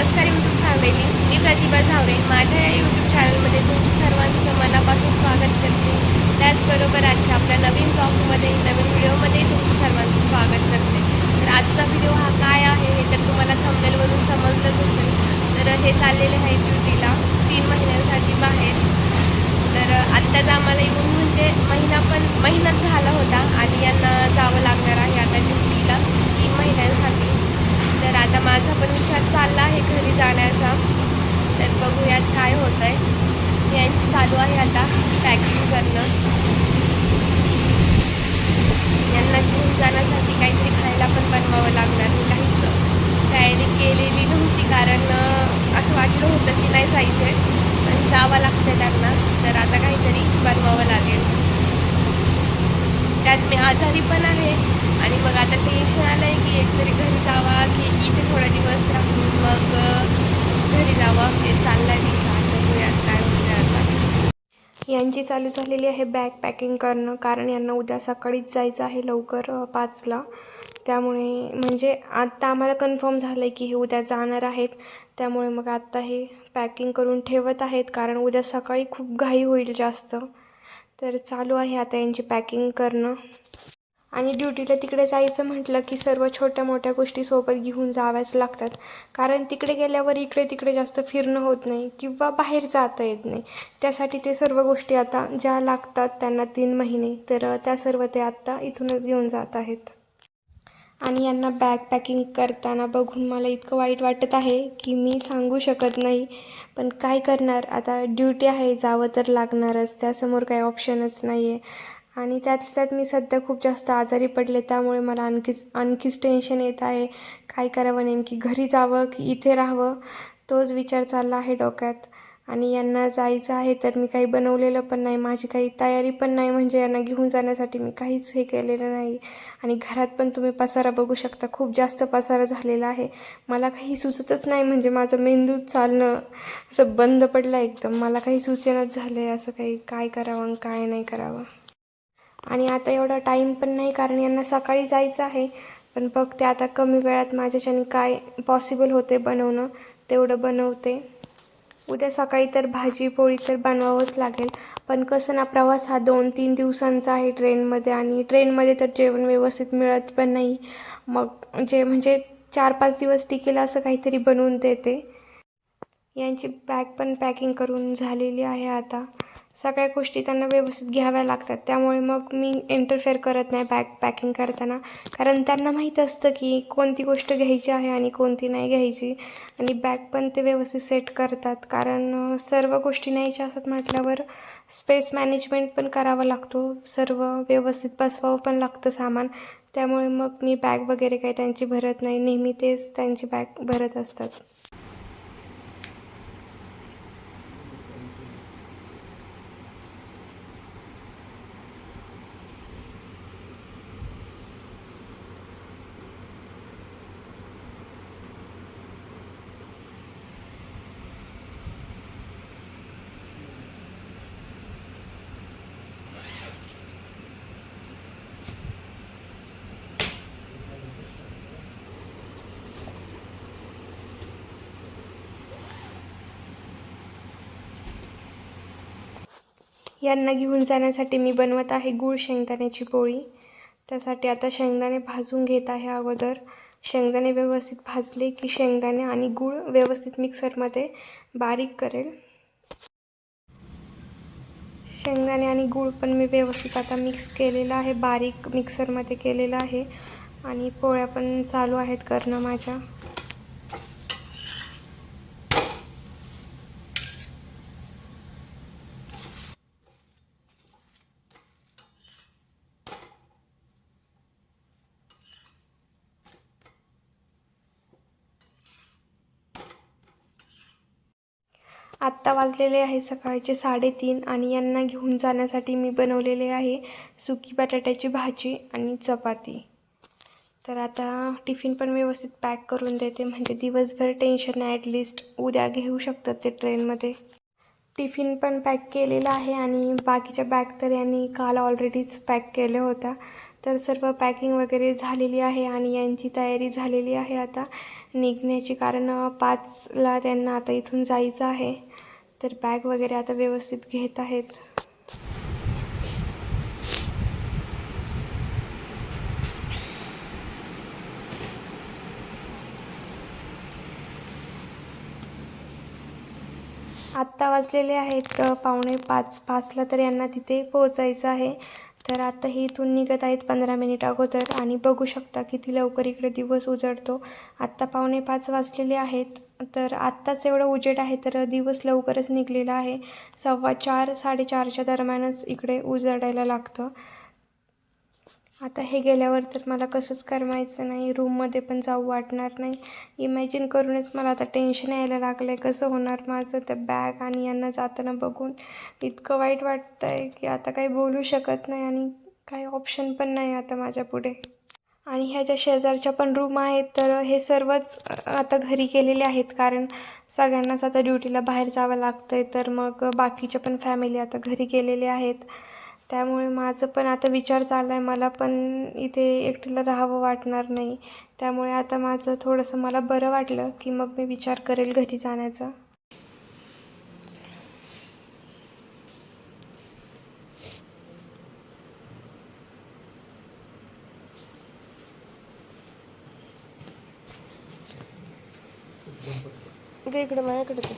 नमस्कार YouTube family मी प्रतिभा झावरे. माझ्या या यूट्यूब चॅनलमध्ये तुमचं सर्वांचं मनापासून स्वागत करते. त्याचबरोबर आजच्या आपल्या नवीन ब्लॉगमध्ये नवीन व्हिडिओमध्ये तुमचं सर्वांचं स्वागत करते. तर आजचा व्हिडिओ हा काय आहे हे तर तुम्हाला थंबनेलवरून समजलंच असेल. तर हे चाललेले आहे ड्युटीला तीन महिन्यांसाठी बाहेर. तर आत्ताच आम्हाला येऊन म्हणजे महिना पण महिनाच झाला होता आणि यांना जावं लागणार आहे आता ड्युटीला तीन महिन्यांसाठी तर आता माझा पण विचार चालला आहे घरी जाण्याचा घरात काय होतं आहे यांची चालू आहे आता पॅकिंग करणं. यांना घेऊन जाण्यासाठी काहीतरी खायला पण बनवावं लागणार. मी काहीच तयारी केलेली नव्हती कारण असं वाटलं होतं की नाही जायचे. पण जावं लागतं त्यांना. तर आता काहीतरी बनवावं लागेल. त्यात मी आजारी पण आहे. आणि मग आता टेन्शन आलं आहे की एकतरी घरी जावा की इथे थोडा दिवस राहून मग घरी जावं हे चाललं आहे काय होतं आता. यांची चालू झालेली आहे बॅग पॅकिंग करणं. कारण यांना उद्या सकाळीच जायचं आहे लवकर पाचला. त्यामुळे म्हणजे आत्ता आम्हाला कन्फर्म झालं आहे की हे उद्या जाणार आहेत. त्यामुळे मग आत्ता हे पॅकिंग करून ठेवत आहेत. कारण उद्या सकाळी खूप घाई होईल जास्त. तर चालू आहे आता यांची पॅकिंग करणं. आणि ड्युटीला तिकडे जायचं म्हटलं की सर्व छोट्या मोठ्या गोष्टी सोबत घेऊन जाव्याच लागतात. कारण तिकडे गेल्यावर इकडे तिकडे जास्त फिरणं होत नाही किंवा बाहेर जाता येत नाही. त्यासाठी ते सर्व गोष्टी आता ज्या लागतात त्यांना तीन महिने. तर त्या सर्व ते आत्ता इथूनच घेऊन जात आहेत. आणि यांना बॅग पॅकिंग करताना बघून मला इतकं वाईट वाटत आहे की मी सांगू शकत नाही. पण काय करणार? आता ड्युटी आहे जावं तर लागणारच. त्यासमोर काही ऑप्शनच नाही आहे आणि त्यातल्या त्यात मी सध्या खूप जास्त आजारी पडले त्यामुळे मला आणखीच आणखीच टेन्शन येत आहे. काय करावं नेमकी? घरी जावं की इथे राहावं? तोच विचार चालला आहे डोक्यात. आणि यांना जायचं आहे तर मी काही बनवलेलं पण नाही माझी काही तयारी पण नाही म्हणजे यांना घेऊन जाण्यासाठी मी काहीच हे केलेलं नाही. आणि घरात पण तुम्ही पसारा बघू शकता खूप जास्त पसारा झालेला आहे. मला काही सुचतच नाही म्हणजे माझं मेंदू चालणं असं बंद पडलं एकदम. मला काही सुचेनच झालं आहे असं काही काय करावं आणि काय नाही करावं. आणि आता एवढा टाईम पण नाही कारण यांना सकाळी जायचं आहे. पण बघते आता कमी वेळात माझ्याच्याने काय पॉसिबल होते बनवणं. तेवढं बनवते. उद्या सकाळी तर भाजी पोळी तर बनवावंच लागेल. पण कसं ना प्रवास हा दोन तीन दिवसांचा आहे ट्रेनमध्ये आणि ट्रेनमध्ये तर जेवण व्यवस्थित मिळत पण नाही. मग जे म्हणजे चार पाच दिवस टिकेल असं काहीतरी बनवून देते. यांची बॅग पण पॅकिंग करून झालेली आहे आता. सगळ्या गोष्टी त्यांना व्यवस्थित घ्याव्या लागतात. त्यामुळे मग मी इंटरफेअर करत नाही बॅग पॅकिंग करताना. कारण त्यांना माहीत असतं की कोणती गोष्ट घ्यायची आहे आणि कोणती नाही घ्यायची. आणि बॅग पण ते व्यवस्थित सेट करतात. कारण सर्व गोष्टी न्यायच्या असतात म्हटल्यावर स्पेस मॅनेजमेंट पण करावा लागतो. सर्व व्यवस्थित बसवावं पण लागतं सामान. त्यामुळे मग मी बॅग वगैरे काही त्यांची भरत नाही. नेहमी तेच त्यांची बॅग भरत असतात. यांना घेऊन जाण्यासाठी मी बनवत आहे गूळ शेंगदाण्याची पोळी. त्यासाठी आता शेंगदाणे भाजून घेत आहे अगोदर. शेंगदाणे व्यवस्थित भाजले की शेंगदाणे आणि गूळ व्यवस्थित मिक्सरमध्ये बारीक करेल. शेंगदाणे आणि गूळ पण मी व्यवस्थित आता मिक्स केलेलं आहे बारीक मिक्सरमध्ये केलेलं आहे. आणि पोळ्या पण चालू आहेत करणं माझ्या. आत्ता वाजलेले आहे सकाळचे साडेतीन आणि यांना घेऊन जाण्यासाठी मी बनवलेले आहे सुकी बटाट्याची भाजी आणि चपाती. तर आता टिफिन पण व्यवस्थित पॅक करून देते म्हणजे दिवसभर टेन्शन नाही ॲटलिस्ट उद्या घेऊ शकतात ते ट्रेनमध्ये. टिफिन पण पॅक केलेला आहे आणि बाकीच्या बॅग तर यांनी काल ऑलरेडीच पॅक केल्या होत्या. तर सर्व पॅकिंग वगैरे झालेली आहे आणि यांची तयारी झालेली आहे आता. निघण्याची कारण पाचला त्यांना आता इथून जायचं आहे. तर बॅग वगैरे आता व्यवस्थित घेत आहेत. आत्ता वाजलेले आहेत पावणे पाच. पाचला तर यांना तिथे पोहोचायचं आहे. तर आता ही इथून निघत आहेत पंधरा मिनिट अगोदर. आणि बघू शकता किती लवकर इकडे दिवस उजळतो आत्ता पावणे पाच वाजलेले आहेत. तर आत्ताच एवढं उजेड आहे तर दिवस लवकरच निघलेला आहे. सव्वा चार साडेचारच्या दरम्यानच इकडे उजडायला लागतं. आता हे गेल्यावर तर मला कसंच करमायचं नाही रूममध्ये पण जाऊ वाटणार नाही. इमॅजिन करूनच मला आता टेन्शन यायला लागलं आहे कसं होणार माझं? त्या बॅग आणि यांना जाताना बघून इतकं वाईट वाटतं आहे की आता काही बोलू शकत नाही आणि काही ऑप्शन पण नाही आता माझ्या पुढे आणि ह्याच्या शेजारच्या पण रूम आहेत तर हे सर्वच आता घरी गेलेले आहेत. कारण सगळ्यांनाच आता ड्युटीला बाहेर जावं लागतं आहे तर मग बाकीच्या पण फॅमिली आता घरी गेलेले आहेत. त्यामुळे माझं पण आता विचार चालला आहे मला पण इथे एकटीला राहावं वाटणार नाही. त्यामुळे आता माझं थोडंसं मला बरं वाटलं की मग मी विचार करेल घरी जाण्याचा. ते इकडे माझ्याकडे ते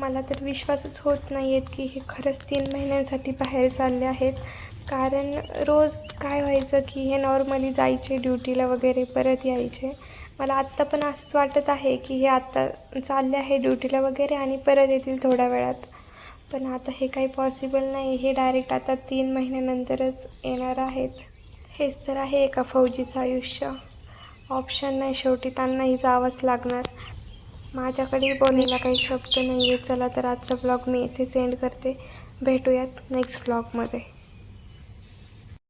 मला तर विश्वासच होत नाही आहेत की हे खरंच तीन महिन्यांसाठी बाहेर चालले आहेत. कारण रोज काय व्हायचं की हे नॉर्मली जायचे ड्युटीला वगैरे परत यायचे. मला आत्ता पण असंच वाटत आहे की हे आत्ता चालले आहे ड्युटीला वगैरे आणि परत येतील थोड्या वेळात. पण आता हे काही पॉसिबल नाही. हे डायरेक्ट आता तीन महिन्यानंतरच येणार आहेत. हेच तर आहे एका फौजीचं आयुष्य. ऑप्शन नाही शेवटी. त्यांनाही जावंच लागणार. माझ्याकडे बोलायला काही शब्द नाही आहे चला तर आजचा ब्लॉग मी इथे सेंड करते. भेटूयात नेक्स्ट ब्लॉगमध्ये